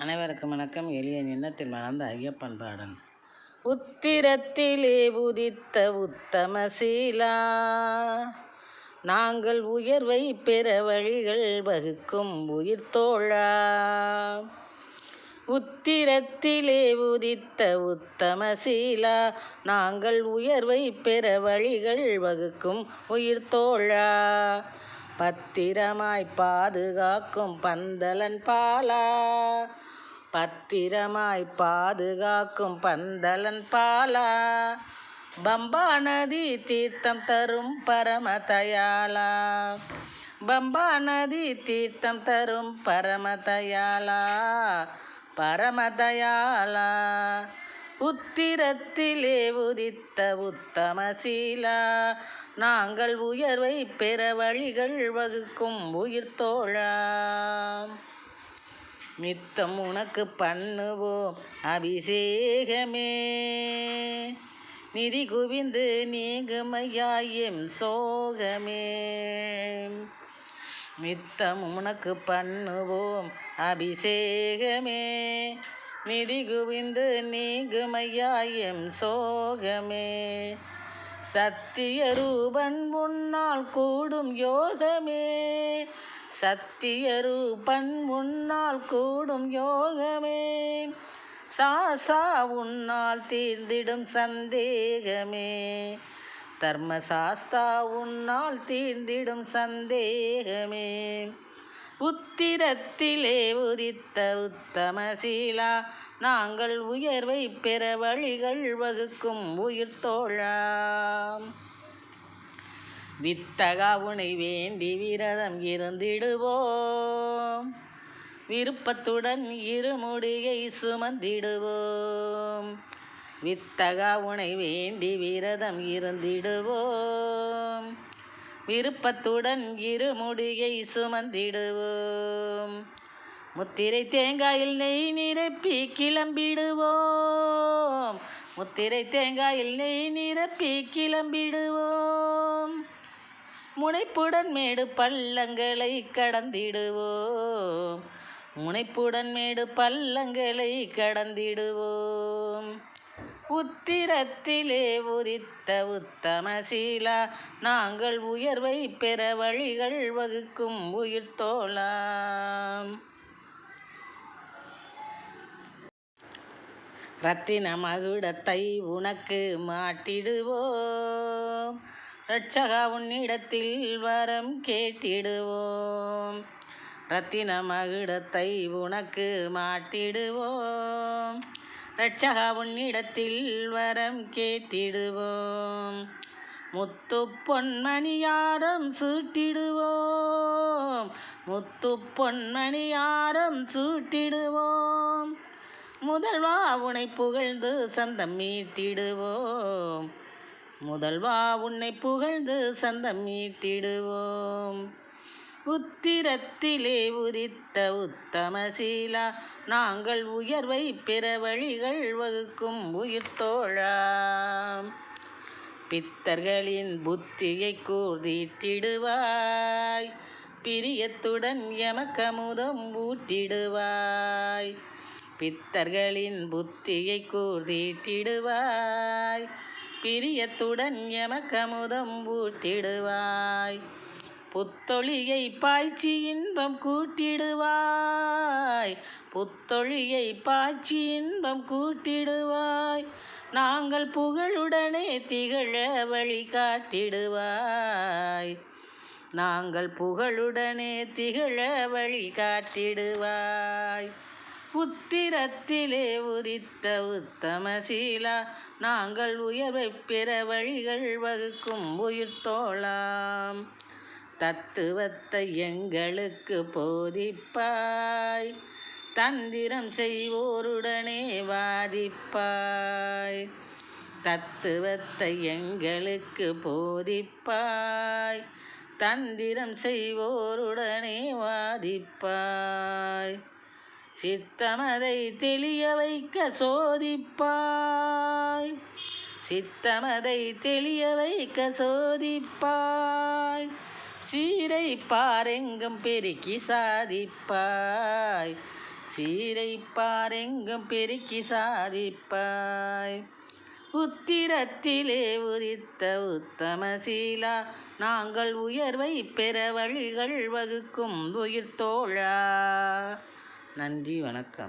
அனைவருக்கும் வணக்கம். எளிய எண்ணத்தில் மணந்த ஐயப்பன் பாடன் உத்திரத்திலே உதித்த உத்தம சீலா நாங்கள் உயர்வை பெற வழிகள் வகுக்கும் உயிர் தோழா. உத்திரத்திலே உதித்த உத்தம சீலா நாங்கள் உயர்வை பெற வழிகள் வகுக்கும் உயிர் தோழா. பத்திரமாய் பாதுகாக்கும் பந்தலன் பாலா பத்திரமாய் பாதுகாக்கும் பந்தலன் பாலா. பம்பா நதி தீர்த்தம் தரும் பரம தயாலா பம்பா நதி தீர்த்தம் தரும் பரம தயாலா பரம தயாலா உத்திரத்திலே உதித்த உத்தம சீலா. நாங்கள் உயர்வை பெற வழிகள் வகுக்கும் உயிர்த்தோழா நித்தம் உனக்கு பண்ணுவோம் அபிஷேகமே. நிதி குவிந்து நீங்குமையாயும் சோகமே. நித்தம் உனக்கு பண்ணுவோம் அபிஷேகமே. நிதி குவிந்து நீங்குமையாயும் சோகமே. சத்திய ரூபன் முன்னால் கூடும் யோகமே. சத்திய ரூபன் முன்னால் கூடும் யோகமே. சாசா உன்னால் தீர்ந்திடும் சந்தேகமே. தர்மசாஸ்தா உன்னால் தீர்ந்திடும் சந்தேகமே. உத்திரத்திலே உதித்த உத்தம சீலா நாங்கள் உயர்வை பெற வழிகள் வகுக்கும் உயிர் தோழாம் வித்தகா உனை வேண்டி விரதம் இருந்திடுவோம். விருப்பத்துடன் இருமுடியை சுமந்திடுவோம். வித்தகா உனை வேண்டி விரதம் இருந்திடுவோம். விருப்பத்துடன் இருமுடியை சுமந்திடுவோம். முத்திரை தேங்காயில் நெய் நிரப்பி கிளம்பிடுவோம். முத்திரை தேங்காயில் நெய் நிரப்பி கிளம்பிடுவோம். முனைப்புடன் மேடு பள்ளங்களை கடந்திடுவோம். முனைப்புடன் மேடு பள்ளங்களை கடந்திடுவோம். உத்திரத்திலே உரித்த உத்தம சீலா நாங்கள் உயர்வை பெற வழிகள் வகுக்கும் உயிர் தோலாம் ரத்தின மகுடத்தை உனக்கு மாட்டிடுவோம். ரட்சகா உன்னிடத்தில் வரம் கேட்டிடுவோம். ரத்தின மகுடத்தை உனக்கு மாட்டிடுவோம் ரட்சகா உன்னிடத்தில் வரம் கேட்டிடுவோம். முத்து பொன்மணியாரம் சூட்டிடுவோம். முத்து பொன்மணியாரம் சூட்டிடுவோம். முதல்வா உனை புகழ்ந்து சந்தம் மீட்டிடுவோம் முதல்வா உன்னை புகழ்ந்து சந்தம் ஈட்டிடுவோம். உத்திரத்திலே உதித்த உத்தம சீலா நாங்கள் உயர்வை பிற வழிகள் வகுக்கும் உயிர் தோழா. பித்தர்களின் புத்தியை கூர்தீட்டிடுவாய் பிரியத்துடன் எமக்கமுதம் ஊட்டிடுவாய். பித்தர்களின் புத்தியை கூர்தீட்டிடுவாய் பிரியத்துடன் எமக்கமுதம் ஊட்டிடுவாய் புத்தொழியை பாய்ச்சி இன்பம் கூட்டிடுவாய். புத்தொழியை பாய்ச்சி இன்பம் கூட்டிடுவாய். நாங்கள் புகழுடனே திகழ வழி காட்டிடுவாய். நாங்கள் புகழுடனே திகழ வழி காட்டிடுவாய். புத்திரத்திலே உதித்த உத்தம சீலா நாங்கள் உயர்வை பிற வழிகள் வகுக்கும் உயிர் தோழாம். தத்துவத்தை எங்களுக்கு போதிப்பாய் தந்திரம் செய்வோருடனே வாதிப்பாய். தத்துவத்தை எங்களுக்கு போதிப்பாய் தந்திரம் செய்வோருடனே வாதிப்பாய். சித்தமதை தெளிய வைக்க சோதிப்பாய். சித்தமதை தெளிய வைக்க சோதிப்பாய். சீரை பாரெங்கும் பெருக்கி சாதிப்பாய். சீரை பாரெங்கும் பெருக்கி சாதிப்பாய். உத்திரத்திலே உதித்த உத்தமசீலா நாங்கள் உயர்வை பெற வழிகள் வகுக்கும் உயிர் தோழா நன்றி வணக்கம்.